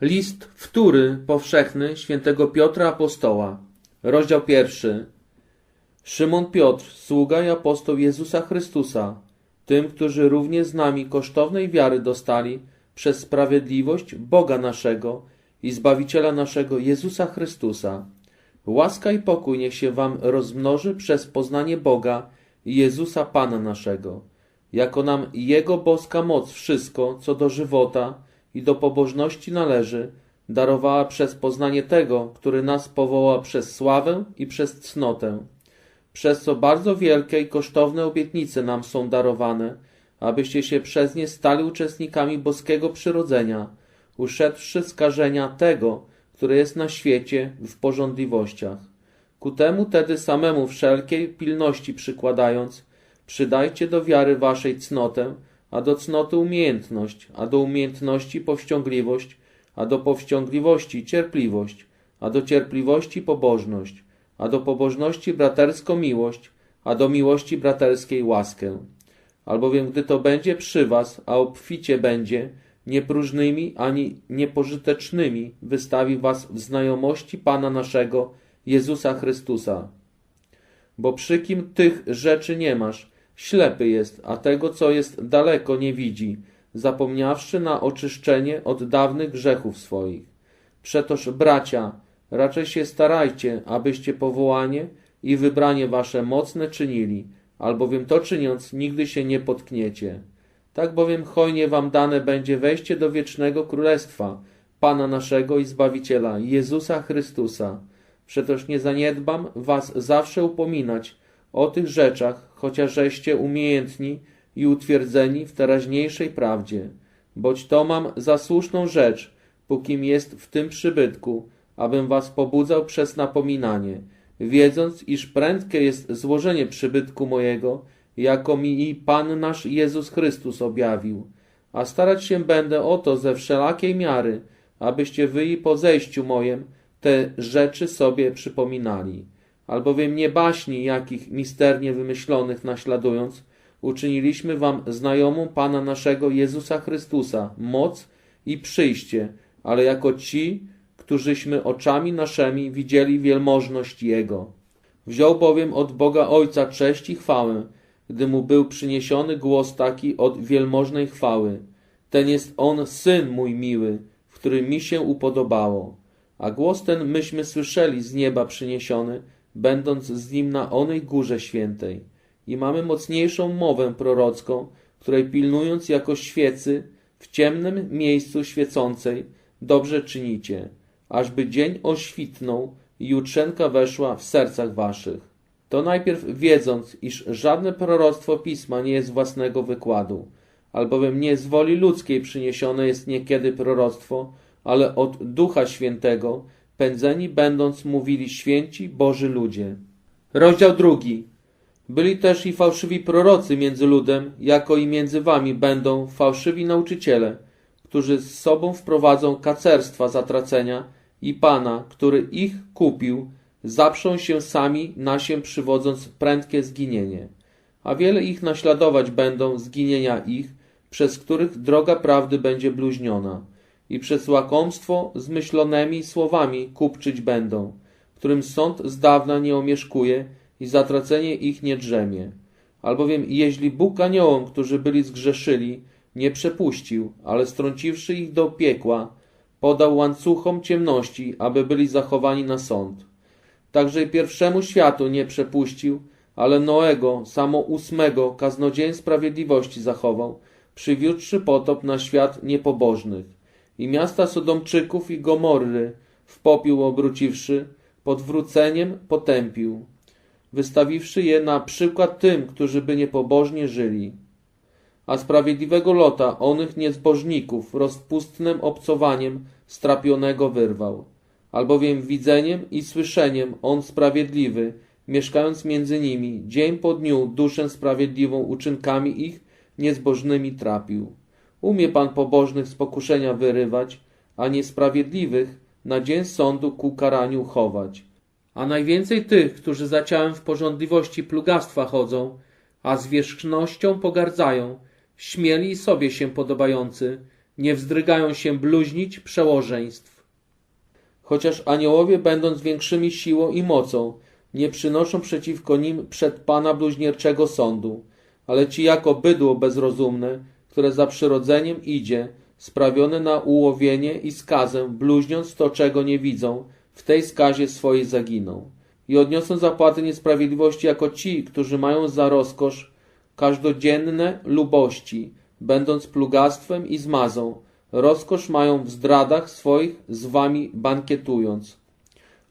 List wtóry powszechny świętego Piotra Apostoła. Rozdział pierwszy. Szymon Piotr, sługa i apostoł Jezusa Chrystusa, tym, którzy równie z nami kosztownej wiary dostali przez sprawiedliwość Boga naszego i Zbawiciela naszego Jezusa Chrystusa. Łaska i pokój niech się wam rozmnoży przez poznanie Boga i Jezusa Pana naszego, jako nam Jego boska moc wszystko, co do żywota i do pobożności należy, darowała przez poznanie Tego, który nas powołał przez sławę i przez cnotę, przez co bardzo wielkie i kosztowne obietnice nam są darowane, abyście się przez nie stali uczestnikami boskiego przyrodzenia, uszedłszy skażenia tego, które jest na świecie w porządliwościach. Ku temu tedy samemu wszelkiej pilności przykładając, przydajcie do wiary waszej cnotę, a do cnoty umiejętność, a do umiejętności powściągliwość, a do powściągliwości cierpliwość, a do cierpliwości pobożność, a do pobożności braterską miłość, a do miłości braterskiej łaskę. Albowiem gdy to będzie przy was, a obficie będzie, nie próżnymi ani niepożytecznymi wystawi was w znajomości Pana naszego Jezusa Chrystusa. Bo przy kim tych rzeczy nie masz, ślepy jest, a tego, co jest daleko, nie widzi, zapomniawszy na oczyszczenie od dawnych grzechów swoich. Przetoż, bracia, raczej się starajcie, abyście powołanie i wybranie wasze mocne czynili, albowiem to czyniąc nigdy się nie potkniecie. Tak bowiem hojnie wam dane będzie wejście do wiecznego królestwa Pana naszego i Zbawiciela, Jezusa Chrystusa. Przetoż nie zaniedbam was zawsze upominać o tych rzeczach, chociażeście umiejętni i utwierdzeni w teraźniejszej prawdzie. Boć to mam za słuszną rzecz, pókim jest w tym przybytku, abym was pobudzał przez napominanie, wiedząc, iż prędkie jest złożenie przybytku mojego, jako mi i Pan nasz Jezus Chrystus objawił. A starać się będę o to ze wszelakiej miary, abyście wy i po zejściu mojem te rzeczy sobie przypominali. Albowiem nie baśni, jakich misternie wymyślonych naśladując, uczyniliśmy wam znajomą Pana naszego Jezusa Chrystusa, moc i przyjście, ale jako ci, którzyśmy oczami naszymi widzieli wielmożność Jego. Wziął bowiem od Boga Ojca cześć i chwałę, gdy mu był przyniesiony głos taki od wielmożnej chwały. Ten jest on, Syn mój miły, w którym mi się upodobało. A głos ten myśmy słyszeli z nieba przyniesiony, będąc z nim na onej górze świętej. I mamy mocniejszą mowę prorocką, której pilnując jako świecy w ciemnym miejscu świecącej, dobrze czynicie, ażby dzień oświtnął i jutrzenka weszła w sercach waszych. To najpierw wiedząc, iż żadne proroctwo pisma nie jest własnego wykładu, albowiem nie z woli ludzkiej przyniesione jest niekiedy proroctwo, ale od Ducha Świętego, pędzeni będąc mówili święci Boży ludzie. Rozdział drugi. Byli też i fałszywi prorocy między ludem, jako i między wami będą fałszywi nauczyciele, którzy z sobą wprowadzą kacerstwa zatracenia i Pana, który ich kupił, zaprzą się sami na się przywodząc prędkie zginienie. A wiele ich naśladować będą zginienia ich, przez których droga prawdy będzie bluźniona i przez łakomstwo zmyślonymi słowami kupczyć będą, którym sąd z dawna nie omieszkuje i zatracenie ich nie drzemie. Albowiem jeśli Bóg aniołom, którzy byli zgrzeszyli, nie przepuścił, ale strąciwszy ich do piekła, podał łańcuchom ciemności, aby byli zachowani na sąd. Także i pierwszemu światu nie przepuścił, ale Noego, samo ósmego, kaznodzień sprawiedliwości zachował, przywiódłszy potop na świat niepobożnych. I miasta Sodomczyków i Gomorry w popiół obróciwszy, podwróceniem potępił, wystawiwszy je na przykład tym, którzy by niepobożnie żyli. A sprawiedliwego Lota onych niezbożników rozpustnym obcowaniem strapionego wyrwał albowiem widzeniem i słyszeniem on sprawiedliwy, mieszkając między nimi, dzień po dniu duszę sprawiedliwą uczynkami ich niezbożnymi trapił. Umie Pan pobożnych z pokuszenia wyrywać, a niesprawiedliwych na dzień sądu ku karaniu chować. A najwięcej tych, którzy za ciałem w porządliwości plugastwa chodzą, a zwierzchnością pogardzają, śmieli i sobie się podobający, nie wzdrygają się bluźnić przełożeństw. Chociaż aniołowie, będąc większymi siłą i mocą, nie przynoszą przeciwko nim przed Pana bluźnierczego sądu, ale ci jako bydło bezrozumne, które za przyrodzeniem idzie, sprawione na ułowienie i skazę, bluźniąc to, czego nie widzą, w tej skazie swojej zaginą. I odniosą zapłaty niesprawiedliwości jako ci, którzy mają za rozkosz każdodzienne lubości, będąc plugastwem i zmazą, rozkosz mają w zdradach swoich z wami bankietując.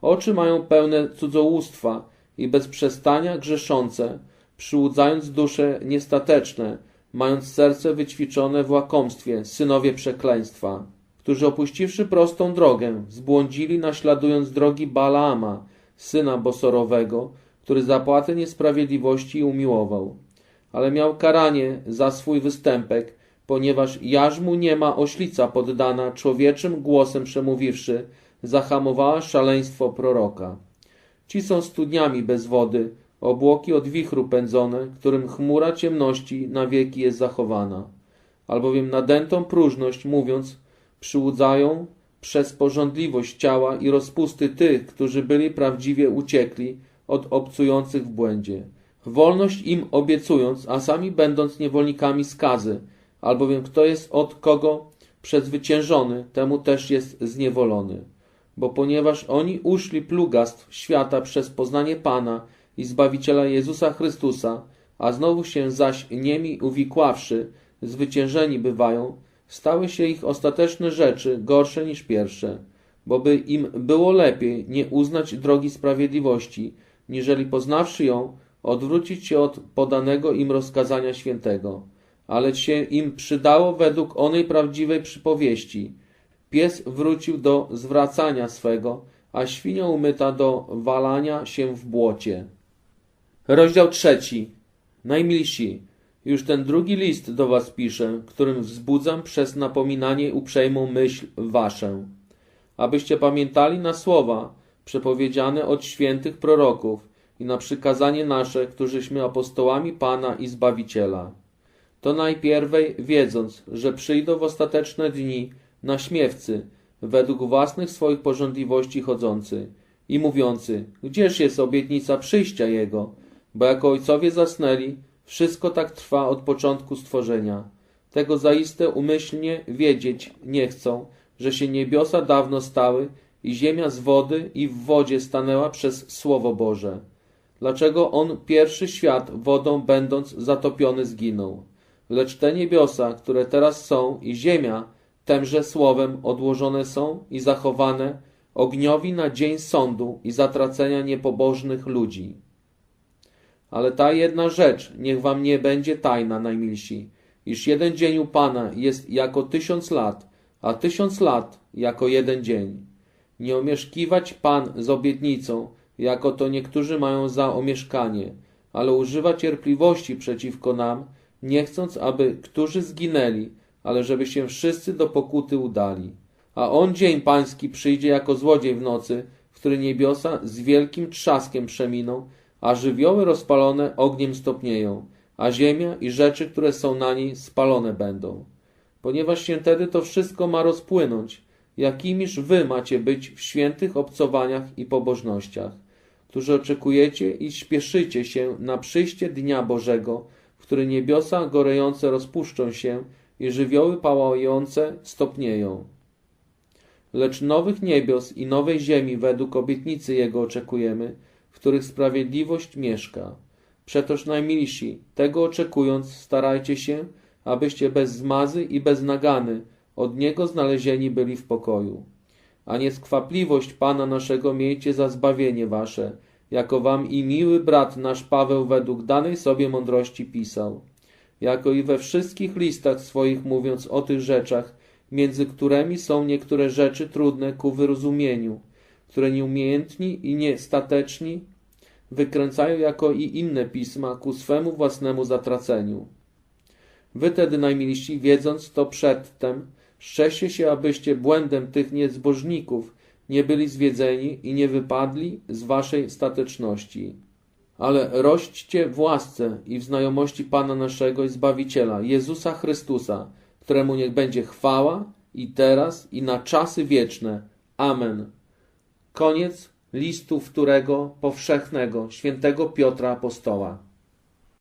Oczy mają pełne cudzołóstwa i bez przestania grzeszące, przyłudzając dusze niestateczne, mając serce wyćwiczone w łakomstwie, synowie przekleństwa, którzy opuściwszy prostą drogę, zbłądzili naśladując drogi Balaama, syna Bosorowego, który zapłatę niesprawiedliwości umiłował. Ale miał karanie za swój występek, ponieważ jarzmu nie ma oślica poddana, człowieczym głosem przemówiwszy, zahamowała szaleństwo proroka. Ci są studniami bez wody, obłoki od wichru pędzone, którym chmura ciemności na wieki jest zachowana. Albowiem nadętą próżność, mówiąc, przyłudzają przez porządliwość ciała i rozpusty tych, którzy byli prawdziwie uciekli od obcujących w błędzie. Wolność im obiecując, a sami będąc niewolnikami skazy, albowiem kto jest od kogo przezwyciężony, temu też jest zniewolony. Bo ponieważ oni uszli plugastw świata przez poznanie Pana i Zbawiciela Jezusa Chrystusa, a znowu się zaś niemi uwikławszy, zwyciężeni bywają, stały się ich ostateczne rzeczy gorsze niż pierwsze, bo by im było lepiej nie uznać drogi sprawiedliwości, niżeli poznawszy ją, odwrócić się od podanego im rozkazania świętego. Ale się im przydało według onej prawdziwej przypowieści. Pies wrócił do zwracania swego, a świnia umyta do walania się w błocie. Rozdział trzeci. Najmilsi, już ten drugi list do was piszę, którym wzbudzam przez napominanie uprzejmą myśl waszę, abyście pamiętali na słowa przepowiedziane od świętych proroków i na przykazanie nasze, którzyśmy apostołami Pana i Zbawiciela. To najpierwej wiedząc, że przyjdą w ostateczne dni naśmiewcy, według własnych swoich porządliwości chodzący i mówiący, gdzież jest obietnica przyjścia Jego, bo jako ojcowie zasnęli, wszystko tak trwa od początku stworzenia. Tego zaiste umyślnie wiedzieć nie chcą, że się niebiosa dawno stały i ziemia z wody i w wodzie stanęła przez Słowo Boże. Dlaczego on pierwszy świat wodą będąc zatopiony zginął? Lecz te niebiosa, które teraz są i ziemia, temże słowem odłożone są i zachowane ogniowi na dzień sądu i zatracenia niepobożnych ludzi. Ale ta jedna rzecz niech wam nie będzie tajna, najmilsi, iż jeden dzień u Pana jest jako tysiąc lat, a tysiąc lat jako jeden dzień. Nie omieszkiwać Pan z obietnicą, jako to niektórzy mają za omieszkanie, ale używa cierpliwości przeciwko nam, nie chcąc, aby którzy zginęli, ale żeby się wszyscy do pokuty udali. A on dzień pański przyjdzie jako złodziej w nocy, w który niebiosa z wielkim trzaskiem przeminą, a żywioły rozpalone ogniem stopnieją, a ziemia i rzeczy, które są na niej, spalone będą. Ponieważ się wtedy to wszystko ma rozpłynąć, jakimiż wy macie być w świętych obcowaniach i pobożnościach, którzy oczekujecie i śpieszycie się na przyjście Dnia Bożego, w który niebiosa gorejące rozpuszczą się i żywioły pałające stopnieją. Lecz nowych niebios i nowej ziemi według obietnicy Jego oczekujemy, których sprawiedliwość mieszka. Przetoż najmilsi, tego oczekując, starajcie się, abyście bez zmazy i bez nagany od Niego znalezieni byli w pokoju. A nieskwapliwość Pana naszego miejcie za zbawienie wasze, jako wam i miły brat nasz Paweł według danej sobie mądrości pisał. Jako i we wszystkich listach swoich mówiąc o tych rzeczach, między którymi są niektóre rzeczy trudne ku wyrozumieniu, które nieumiejętni i niestateczni wykręcają jako i inne pisma ku swemu własnemu zatraceniu. Wy tedy najmiliści, wiedząc to przedtem, szczęście się, abyście błędem tych niezbożników nie byli zwiedzeni i nie wypadli z waszej stateczności. Ale rośćcie w łasce i w znajomości Pana naszego i Zbawiciela, Jezusa Chrystusa, któremu niech będzie chwała i teraz, i na czasy wieczne. Amen. Koniec listu wtórego powszechnego świętego Piotra Apostoła.